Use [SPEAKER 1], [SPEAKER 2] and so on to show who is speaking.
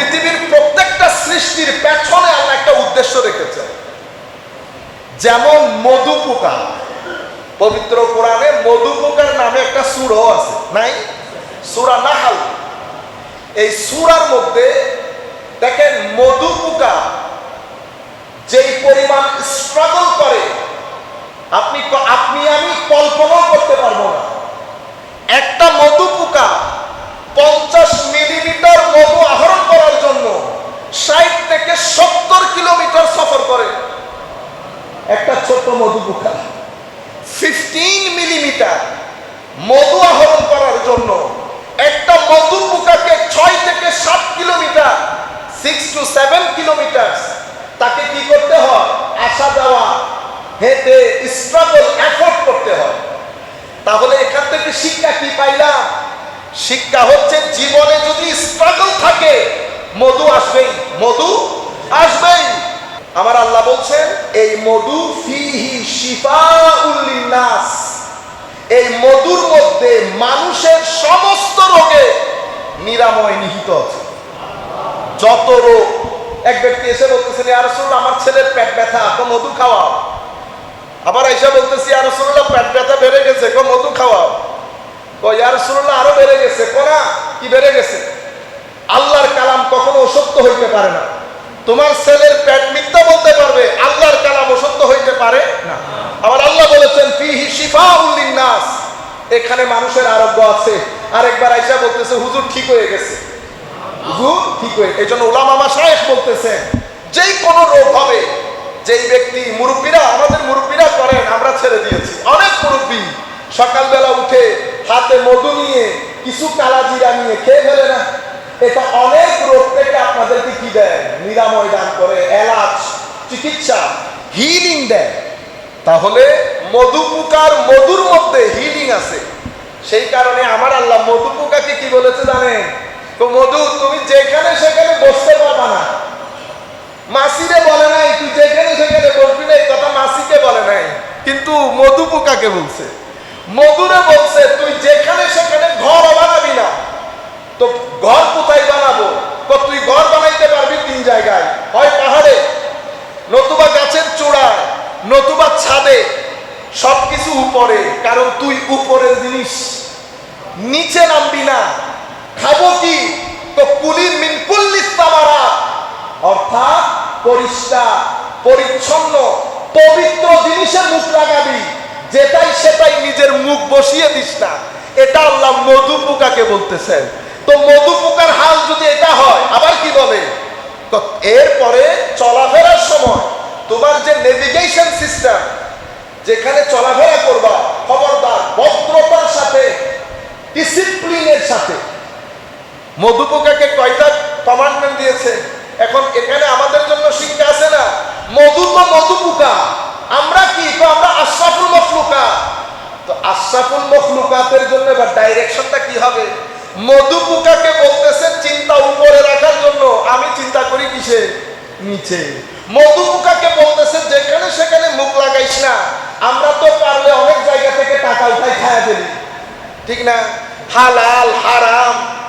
[SPEAKER 1] পৃথিবীর প্রত্যেকটা সৃষ্টির পেছনে আল্লাহ একটা উদ্দেশ্য রেখেছেন। যেমন মধু পোকা। পবিত্র কোরআনে মধু পোকার নামে একটা সুরও আছে। নাই? সুরা নাহাল। এই সুরার মধ্যে দেখেন মধু পোকা যেই পরিমাণ স্ট্রাগল করে, আপনি আপনি আমি কল্পনাও করতে পারব না। একটা মধু পোকা পঞ্চাশ মিলিমিটার মধু আহরণ করার জন্য ষাট থেকে সত্তর কিলোমিটার সফর করে। একটা ছোট্ট মধু পোকা। ফিফটিন মিলিমিটার মধু আহরণ করার জন্য একটা মধু পোকাকে ছয় থেকে সাত kilometre six to seven kilometre তাকে কি করতে হয়? আসা যাওয়া, হেঁটে স্ট্রাগল এফোর্ট করতে হয়। তাহলে এখান থেকে শিক্ষা কি পাইলাম? শিক্ষা হচ্ছে জীবনে যদি স্ট্রাগল থাকে মধু আসবেই মধু আসবেই। আমার আল্লাহ বলছেন, এই মধু ফিহি শিফা নাস এই মধুর মধ্যে মানুষের সমস্ত রোগে নিরাময় নিহিত আছে। যত রোগ, এক ব্যক্তি এসে বলতেছেন আর আমার ছেলের পেট ব্যথা, তো মধু খাওয়াও। আবার এসে বলতেছি আর রসুল্লাহ পেট ব্যথা বেড়ে গেছে কো মধু খাওয়াও। কো ইয়ার রসুল্লাহ আরও বেড়ে গেছে, কোনা, কি বেড়ে গেছে? আল্লাহর কালাম কখনো অসত্য হইতে পারে না। তোমার ছেলের পেট মিথ্যা বলতে পারবে, আল্লাহর কালাম অসত্য হইতে পারে না। আবার আল্লাহ বলেছেন, ফিহি শিফাউল্লিন নাস এখানে মানুষের আরোগ্য আছে। আরেকবার আইসা বলতেছে, হুজুর ঠিক হয়ে গেছে। হুজুর ঠিক হয়ে এই জন্য ওলামা মাসায়েখ বলতেছেন, যেই কোনো রোগ হবে, যেই ব্যক্তি, মুরব্বীরা, আমাদের মুরব্বীরা করেন, আমরা ছেড়ে দিয়েছি। অনেক মুরব্বী সকালবেলা উঠে হাতে মধু নিয়ে কিছু কালাজিরা নিয়ে খেয়ে ফেলে না। এটা অনেক রোগ থেকে আপনাদেরকে কি দেয়? নিরাময় দান করে, এলাচ, চিকিৎসা হিলিং দেয়। তাহলে মধু পোকার মধুর মধ্যে হিলিং আছে। সেই কারণে আমার আল্লাহ মধু পোকাকে কি বলেছে জানেন? তো মধু, তুমি যেখানে সেখানে বসতে পারবা না। মাসিরে বলে নাই, তুই যেখানে সেখানে বসবি না। এই কথা মাসিকে বলে নাই, কিন্তু মধু পোকাকে বলছে। মধুরে বলছে, তুই যেখানে সেখানে ঘর বানাবি না। তো ঘর কোথায় বানাবো? তুই ঘর বানাইতে পারবি তিন জায়গায়। হয় পাহাড়ে, নতুবা গাছের চূড়ায়, নতুবা ছাদে, সবকিছু উপরে, কারণ তুই উপরের জিনিস। নিচে নামবি না। খাব কি? তো কুলির মিন তামারা অর্থাৎ পরিষ্কার, পরিচ্ছন্ন, পবিত্র জিনিসের মুখ লাগাবি। যেটাই সেটাই নিজের মুখ বসিয়ে দিস না। এটা আল্লাহ মধু পোকাকে বলতেছেন। তো মধু পোকার হাল যদি এটা হয়, আবার কি বলে? তো এরপরে চলাফেরার সময় তোমার যে নেভিগেশন সিস্টেম যেখানে চলাফেরা করবা, খবরদার, ভদ্রতার সাথে ডিসিপ্লিনের সাথে। মধুপোকাকে কয়টা কমান্ডমেন্ট দিয়েছে? এখন এখানে আমাদের জন্য শিক্ষা আছে না, মধু তো মধুপোকা আমরা কি? তো আমরা আশরাফুল মখলুকা তো আশরাফুল মখলুকাতের জন্য এবার ডাইরেকশনটা কি হবে? মধুপোকাকে বলতেছে চিন্তা উপরে রাখার জন্য। আমি চিন্তা করি কিসে? নিচে। মধুপোকাকে বলতেছে, যেখানে সেখানে মুখ লাগাইস না। আমরা তো পারলে অনেক জায়গা থেকে টাকা উঠাই খায়া ফেলি। ঠিক না? হালাল, হারাম।